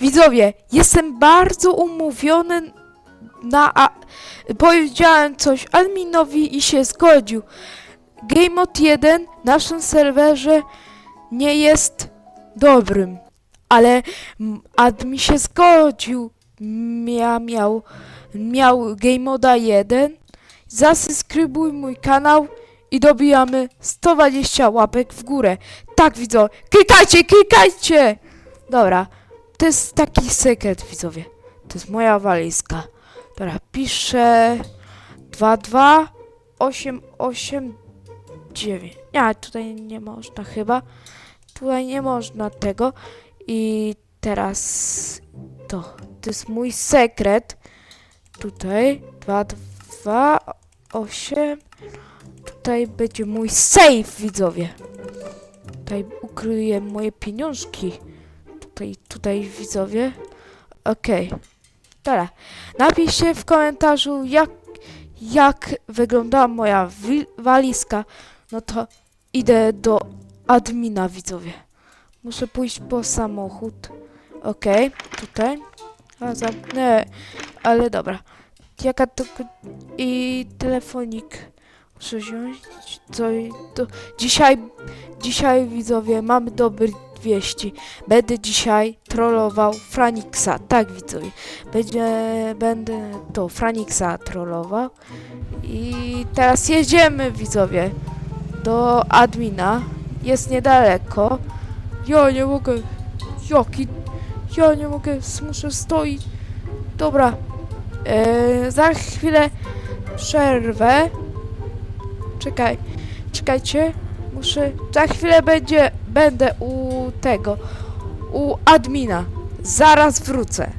Widzowie, jestem bardzo umówiony na... A, powiedziałem coś adminowi i się zgodził. GameMod 1 na naszym serwerze nie jest dobrym, ale admin się zgodził. Mia, miał, miał GameModa 1. Zasubskrybuj mój kanał i dobijamy 120 łapek w górę. Tak, widzowie, klikajcie, klikajcie! Dobra, to jest taki sekret, widzowie. To jest moja walizka. Dobra, piszę 22889. Nie, tutaj nie można chyba. Tutaj nie można tego. I teraz to. To jest mój sekret. Tutaj 228. Tutaj będzie mój safe, widzowie. Tutaj ukryję moje pieniążki. Tutaj, tutaj widzowie. Okej. Dobra. Napiszcie w komentarzu, jak, jak wyglądała moja walizka. No to idę do admina, widzowie. Muszę pójść po samochód. Okej, tutaj. A zamknę, ale dobra. Jaka to... I telefonik. Muszę wziąć. Co, to, dzisiaj, dzisiaj widzowie, mamy dobre wieści. Będę dzisiaj trollował Franixa. Tak, widzowie. Będzie, będę to Franixa trollował. I teraz jedziemy, widzowie, do admina. Jest niedaleko. Ja nie mogę. Jaki? Ja nie mogę. Muszę stoić. Dobra. E, za chwilę przerwę. Czekaj. Czekajcie. Muszę. Za chwilę będzie. Będę u tego. U admina. Zaraz wrócę.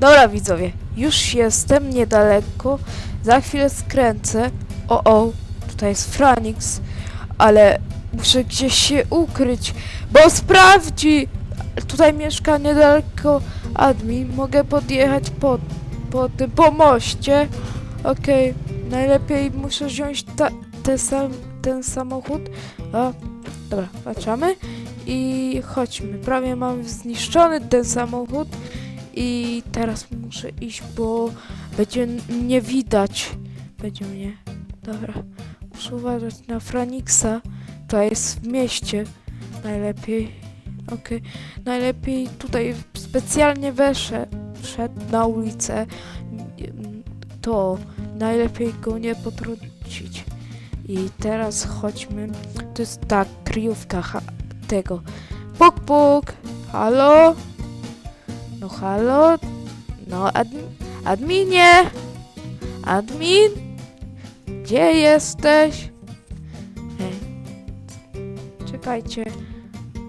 Dobra, widzowie. Już jestem niedaleko. Za chwilę skręcę. O, o. Tutaj jest Franix. Ale muszę gdzieś się ukryć. Bo sprawdzi. Tutaj mieszka niedaleko admin. Mogę podjechać po, po tym pomoście. Okej. Najlepiej muszę wziąć te sam, ten samochód. O, dobra, patrzamy. I chodźmy. Prawie mam zniszczony ten samochód. I teraz muszę iść, bo będzie n- nie widać. Będzie mnie. Dobra. Muszę uważać na Franixa. To jest w mieście. Najlepiej. Okej. Najlepiej tutaj specjalnie weszedł na ulicę. To najlepiej go nie potrącić. I teraz chodźmy. To jest ta kryjówka tego. Puk, puk. Halo? No halo? No admi adminie? Admin? Gdzie jesteś? Ej. Czekajcie.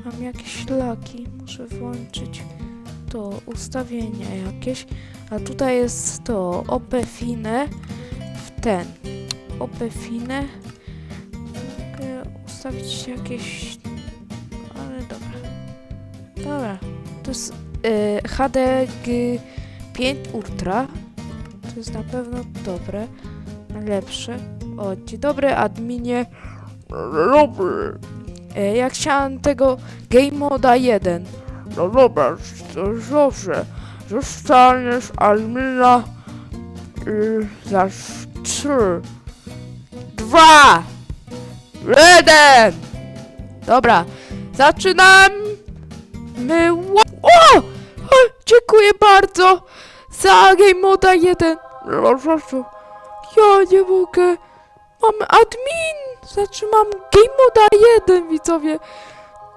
Mam jakieś laki. Muszę włączyć to ustawienia jakieś. A tutaj jest to OP Fine w ten. OP Ustawić jakieś. Ale dobra. Dobra. To jest y, HDG5 Ultra. To jest na pewno dobre. Najlepsze. O, dzień dobry, adminie. Dobry. E, ja chciałem tego Game Moda 1. No zobacz, to już dobrze. Zostaniesz admina i za trzy, Dwa! Jeden! Dobra, zaczynam! My... O! o! Dziękuję bardzo za Game Moda 1. nie ma czasu. Ja nie mogę. Mam admin! Znaczy mam Game Moda 1, widzowie.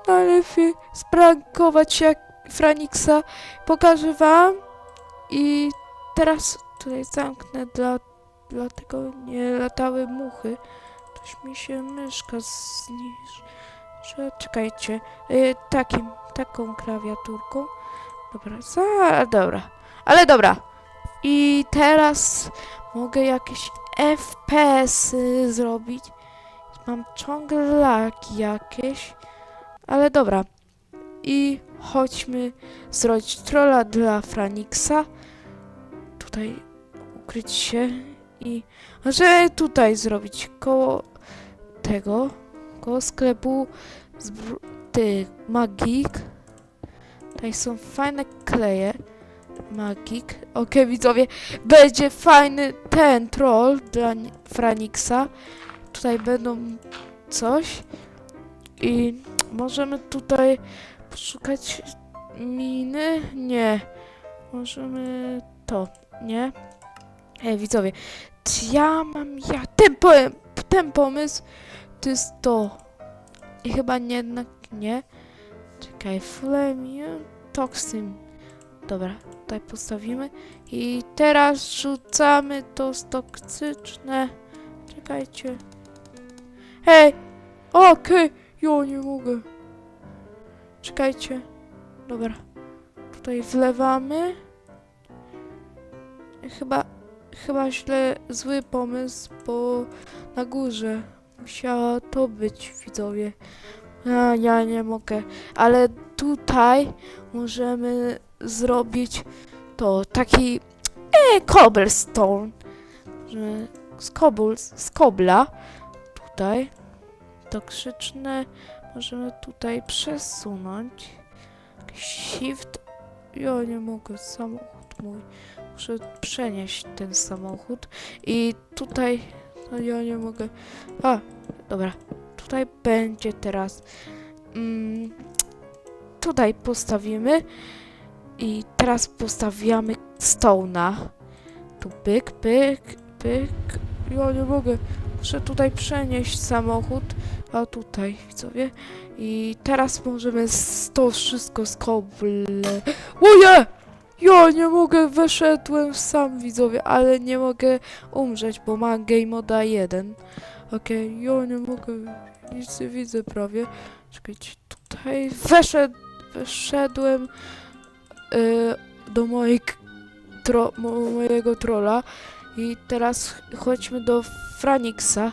Najlepiej sprankować jak Franixa. Pokażę wam. I teraz tutaj zamknę dla... Dlatego nie latały muchy. Coś mi się myszka zniszczy. Czekajcie. Y, takim, taką klawiaturką. Dobra, za... Dobra. Ale dobra. I teraz mogę jakieś FPS-y zrobić. Mam ciągle jakieś. Ale dobra. I chodźmy zrobić trolla dla Franixa. Tutaj ukryć się i może tutaj zrobić koło tego, koło sklepu z ty magik. Tutaj są fajne kleje. Magik. Okej, widzowie, będzie fajny ten troll dla ni- Franixa. Tutaj będą coś. I możemy tutaj poszukać miny. Nie. Możemy to, nie? Ej, widzowie, ja mam ja ten, po, ten pomysł to jest to. I chyba nie, jednak nie. Czekaj, Flamium Toxin. Dobra, tutaj postawimy. I teraz rzucamy to toksyczne. Czekajcie. Hej! Okej, ja nie mogę. Czekajcie. Dobra. Tutaj wlewamy. Chyba, chyba źle, zły pomysł, bo na górze musiała to być, widzowie. A, ja nie mogę. Ale tutaj możemy zrobić to, taki e, cobblestone, że z, cobble, z kobla tutaj toksyczne możemy tutaj przesunąć. Shift, ja nie mogę, samochód mój. Muszę przenieść ten samochód i tutaj, ja nie mogę. A, dobra, tutaj będzie teraz. Mm, tutaj postawimy i teraz postawiamy stone'a. Tu pyk, pyk, pyk. Ja nie mogę. Muszę tutaj przenieść samochód, a tutaj widzowie. I teraz możemy to wszystko z koble. Oje! Ja nie mogę, weszedłem sam widzowie, ale nie mogę umrzeć, bo mam game moda 1. Okej, ja nie mogę, nic nie widzę prawie. Czekajcie, tutaj weszedł, weszedłem y, do mojej, tro, mo, mojego trolla i teraz ch- chodźmy do Franixa.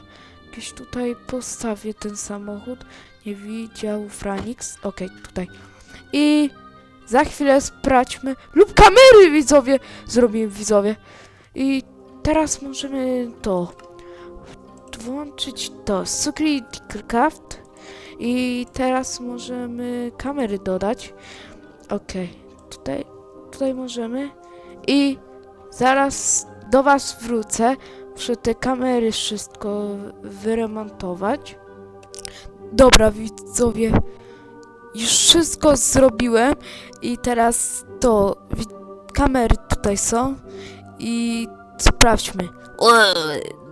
Gdzieś tutaj postawię ten samochód. Nie widział Franix. Okej, tutaj. I za chwilę sprawdźmy. Lub kamery widzowie! Zrobimy widzowie. I teraz możemy to włączyć to Security Craft i teraz możemy kamery dodać. Okej, tutaj, tutaj możemy i zaraz do was wrócę. Muszę te kamery wszystko wyremontować. Dobra widzowie, już wszystko zrobiłem i teraz to kamery tutaj są i sprawdźmy. E,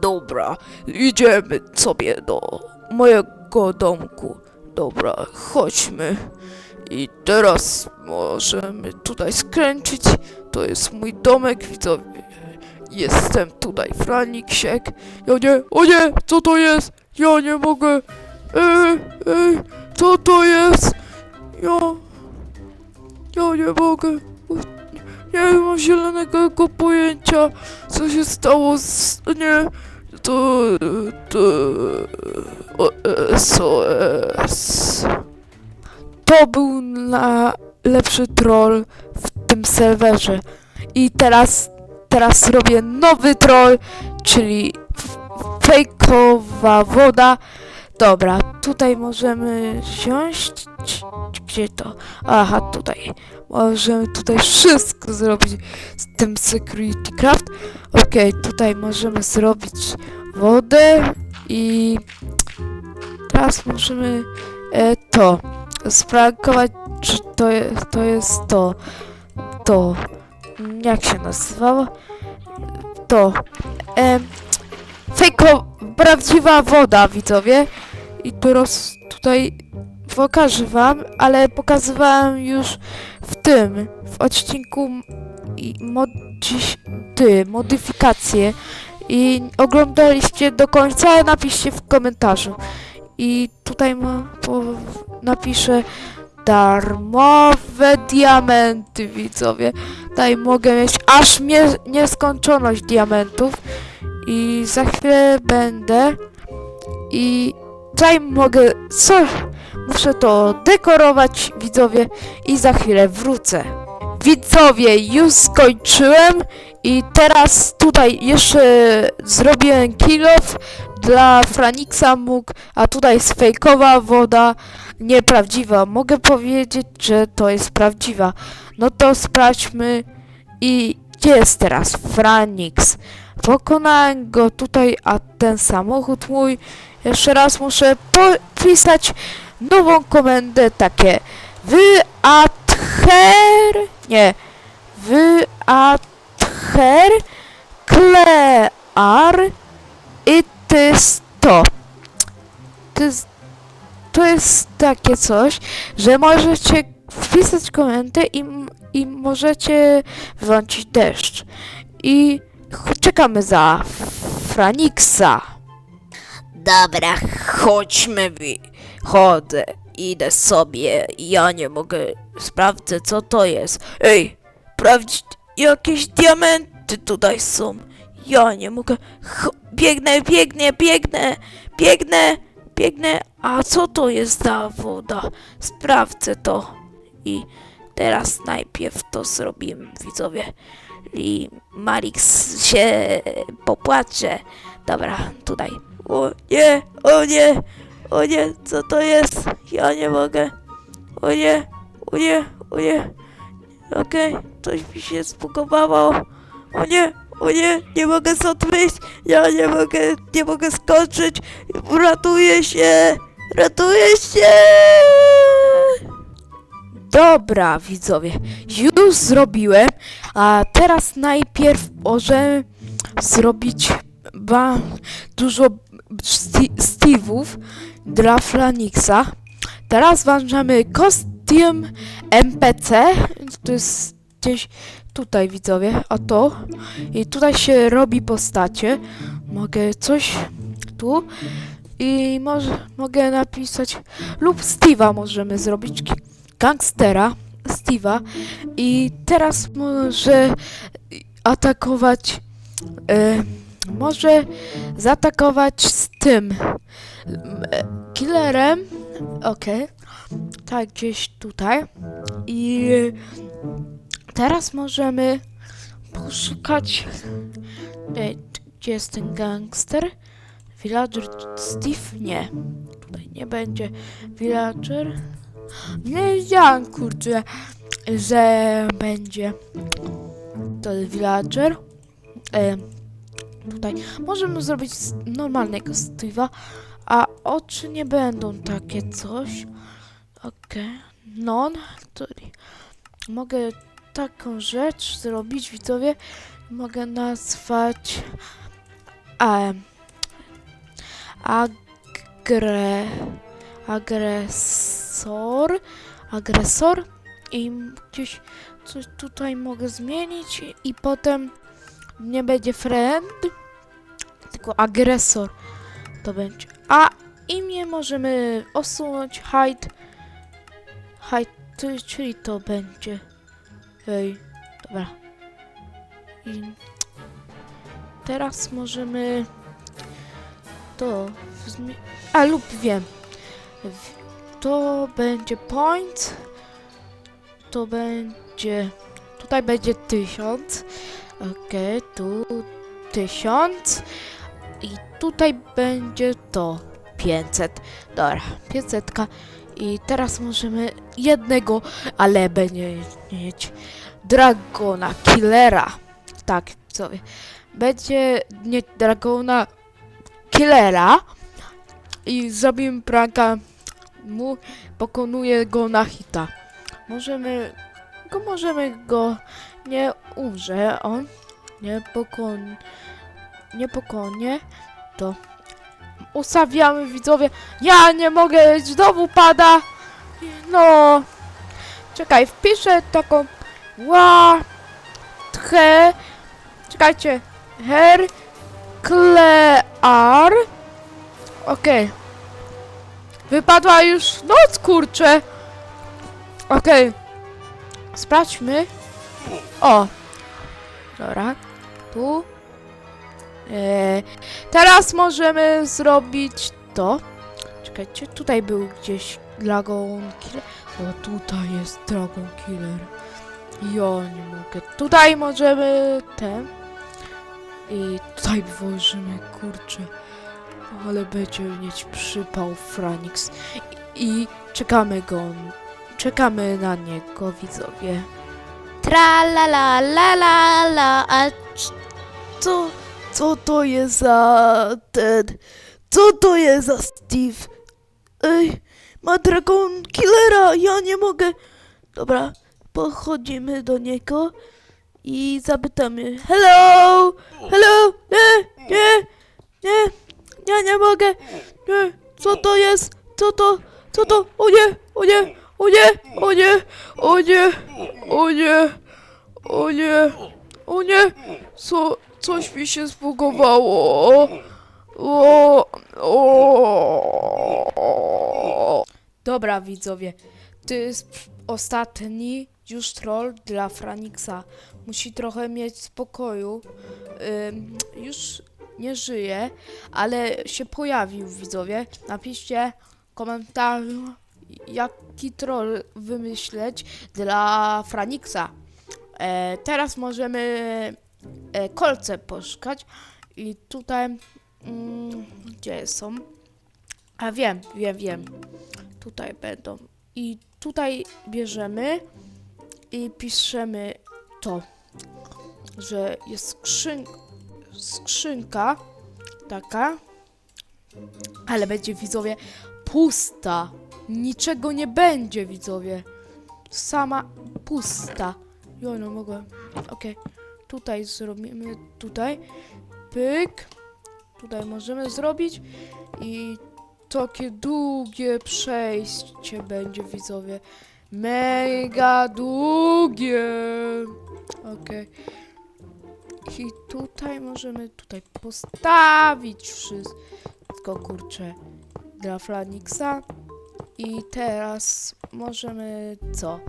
dobra, idziemy sobie do mojego domku. Dobra, chodźmy. I teraz możemy tutaj skręcić. To jest mój domek, widzowie. Jestem tutaj, Franiksiek. Ja nie, o nie, co to jest? Ja nie mogę. Ej, ej, co to jest? Ja, ja nie mogę. Nie mam zielonego pojęcia, co się stało z... nie... To... to... o, SOS... To był najlepszy troll w tym serwerze. I teraz, teraz robię nowy troll, czyli fejkowa woda. Dobra, tutaj możemy wziąć. Gdzie to? Aha, tutaj. Możemy tutaj wszystko zrobić z tym Security Craft. Okej, tutaj możemy zrobić wodę i teraz możemy e, to sprankować, czy to to, jest to, to, jak się nazywało? To, em, fejko, prawdziwa woda, widzowie. I teraz tutaj pokażę wam, ale pokazywałem już w tym, w odcinku mod, dziś, ty, modyfikacje i oglądaliście do końca, napiszcie w komentarzu. I tutaj ma, po, napiszę darmowe diamenty, widzowie. Tutaj mogę mieć aż mie- nieskończoność diamentów i za chwilę będę i tutaj mogę co muszę to dekorować widzowie i za chwilę wrócę. Widzowie, już skończyłem i teraz tutaj jeszcze zrobiłem kill off dla Franixa mógł, a tutaj jest fejkowa woda nieprawdziwa. Mogę powiedzieć, że to jest prawdziwa. No to sprawdźmy i gdzie jest teraz Franix? Pokonałem go tutaj, a ten samochód mój. Jeszcze raz muszę popisać nową komendę takie wyather nie wyather klear i to jest to. Jest, takie coś, że możecie wpisać komendę i, i możecie włączyć deszcz. I czekamy za Franixa. Dobra, chodźmy, wi. Chodzę, idę sobie. Ja nie mogę. Sprawdzę, co to jest. Ej, sprawdź, jakieś diamenty tutaj są. Ja nie mogę. Ch biegnę, biegnę, biegnę, biegnę, biegnę. A co to jest za woda? Sprawdzę to. I teraz najpierw to zrobimy, widzowie. I Marix się popłacze. Dobra, tutaj. O nie, o nie, o nie, co to jest? Ja nie mogę. O nie, o nie, o nie. Okej, coś mi się spugowało. O nie, o nie, nie mogę stąd wyjść. Ja nie mogę, nie mogę skoczyć. Ratuję się, ratuję się. Dobra, widzowie, już zrobiłem, a teraz najpierw możemy zrobić ba dużo Steve'ów dla Flanixa. Teraz włączamy kostium NPC, to jest gdzieś tutaj, widzowie, a to. I tutaj się robi postacie. Mogę coś tu i może mogę napisać lub Steve'a możemy zrobić gangstera Steve'a i teraz może atakować e, może zaatakować z tym killerem okej tak gdzieś tutaj. I teraz możemy poszukać e, gdzie jest ten gangster? Villager Steve? Nie tutaj nie będzie villager. Nie wiedziałam, kurczę, że będzie to villager. E, tutaj możemy zrobić s- normalnego Steve'a, a oczy nie będą takie coś. Okej. Non. To mogę taką rzecz zrobić, widzowie. Mogę nazwać agre agresor, agresor i gdzieś coś tutaj mogę zmienić i potem nie będzie friend, tylko agresor to będzie. A imię możemy osunąć hide, hide, czyli to będzie. Ej, dobra. I teraz możemy to A lub wiem. To będzie point. To będzie. Tutaj będzie tysiąc. Okej, tu tysiąc. I tutaj będzie to 500. Dobra, 500. I teraz możemy jednego, ale będzie mieć Dragona, Killera. Tak, sobie. Będzie nie Dragona, Killera. I zrobimy pranka mu, pokonuje go na hita. Możemy, go możemy go, nie umrze on, nie pokon, nie pokonie, to ustawiamy widzowie, ja nie mogę, znowu pada, no, czekaj, wpiszę taką, ła, tche, czekajcie, her, klear, okej, Wypadła już noc, kurczę. Okej. Sprawdźmy. O. Dobra. Tu. E, teraz możemy zrobić to. Czekajcie, tutaj był gdzieś Dragon Killer. O, tutaj jest Dragon Killer. Ja nie mogę. Tutaj możemy ten. I tutaj włożymy, kurczę. Ale będzie mieć przypał Franix. I czekamy go, czekamy na niego, widzowie. Tra la la la la la, a Co, co to jest za ten, co to jest za Steve? Ej, ma Dragon Killera, ja nie mogę. Dobra, podchodzimy do niego i zapytamy, hello, hello, nie, nie, nie, ja nie mogę, nie, co to jest, co to, co to, o nie, o nie, o nie, o nie, o nie, o nie, o nie, o nie, co, coś mi się zbugowało. O, o. Dobra, widzowie, to jest ostatni już troll dla Franixa. Musi trochę mieć spokoju. Ym, już nie żyje, ale się pojawił, widzowie. Napiszcie w komentarzu, jaki troll wymyśleć dla Franixa. E, teraz możemy e, kolce poszukać i tutaj mm, gdzie są? A wiem, wiem, wiem. Tutaj będą. I tutaj bierzemy i piszemy to, że jest skrzyn skrzynka taka, ale będzie widzowie pusta. Niczego nie będzie, widzowie. Sama pusta. Jo, no mogę. Okej. Tutaj zrobimy, tutaj. Pyk. Tutaj możemy zrobić i takie długie przejście będzie, widzowie. Mega długie. Okej. I tutaj możemy tutaj postawić wszystko, kurczę, dla Flanixa. I teraz możemy co?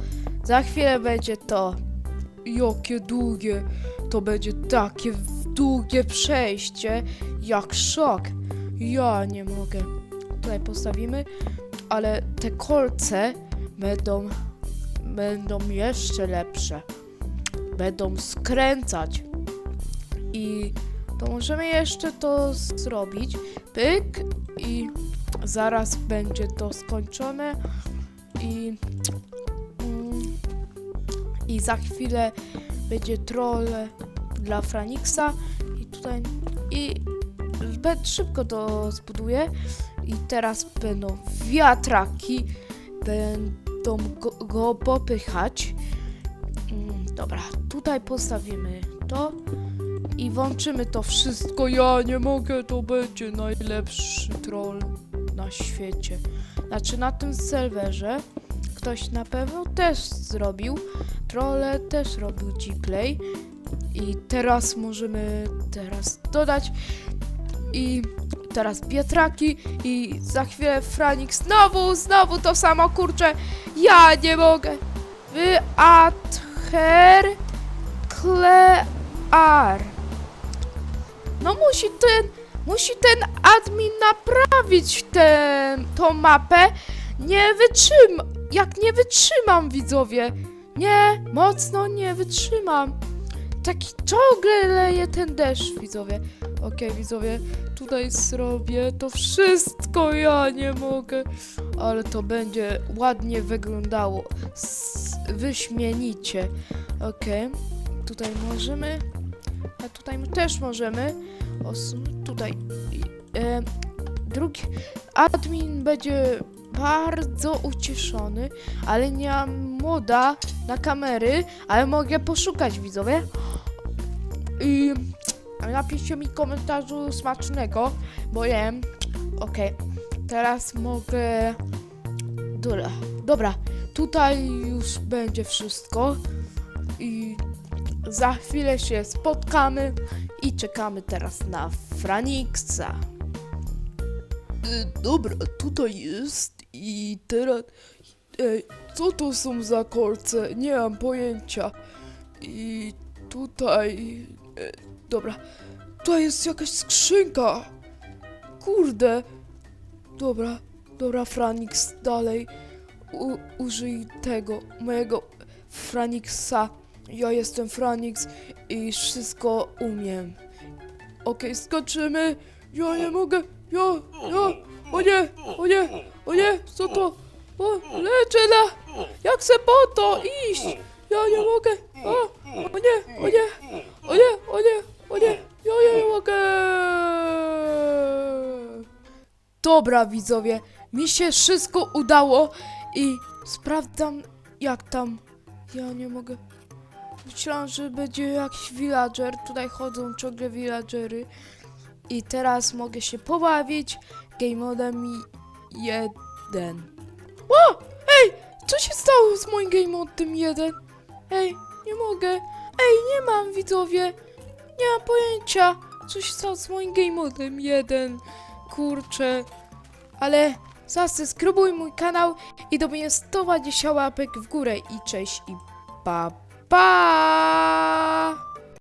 Za chwilę będzie to. Jakie długie. To będzie takie długie przejście, jak szok. Ja nie mogę. Tutaj postawimy, ale te kolce będą, będą jeszcze lepsze. Będą skręcać. I to możemy jeszcze to zrobić. Pyk i zaraz będzie to skończone i mm, i za chwilę będzie troll dla Franixa i tutaj i szybko to zbuduję i teraz będą wiatraki będą go, go popychać Mm, dobra, tutaj postawimy to i włączymy to wszystko. Ja nie mogę, to będzie najlepszy troll na świecie. Znaczy na tym serwerze ktoś na pewno też zrobił. Trolle też robił G-Play. I teraz możemy teraz dodać i teraz Pietraki i za chwilę Franix znowu, znowu to samo, kurczę, ja nie mogę. Wyather Klear. No musi ten, musi ten admin naprawić tę tą mapę. Nie wytrzymam, jak nie wytrzymam, widzowie. Nie, mocno nie wytrzymam. Taki ciągle leje ten deszcz, widzowie. Okej, widzowie, tutaj zrobię to wszystko, ja nie mogę. Ale to będzie ładnie wyglądało. S- wyśmienicie. Okej, tutaj możemy. A tutaj też możemy. O, s- tutaj. E, drugi admin będzie bardzo ucieszony, ale nie mam moda na kamery, ale mogę poszukać widzowie. I napiszcie mi komentarzu smacznego, bo jem. Okej, teraz mogę. Dobra, dobra, tutaj już będzie wszystko. I za chwilę się spotkamy i czekamy teraz na Franixa. Y, Dobra, tutaj jest i teraz... Ej, co to są za kolce? Nie mam pojęcia. I tutaj... E, dobra, tutaj jest jakaś skrzynka. Kurde. Dobra, dobra, Franix, dalej. U, użyj tego, mojego Franixa. Ja jestem Franix i wszystko umiem. Okej, skoczymy. Ja nie mogę. Ja, ja. O nie, o nie, o nie, co to? O, lecę na... Jak chcę po to iść! Ja nie mogę! O, o nie, o nie, o nie, o nie, o nie, ja nie mogę! Dobra widzowie, mi się wszystko udało i sprawdzam jak tam... Ja nie mogę... Myślałam, że będzie jakiś villager, tutaj chodzą ciągle villagery i teraz mogę się pobawić game modem 1. O! Ej! Co się stało z moim game modem 1? Ej, nie mogę. Ej, nie mam widzowie. Nie mam pojęcia, co się stało z moim game modem 1. Kurczę. Ale zasubskrybuj mój kanał i dobiję 120 łapek w górę i cześć i pa pa!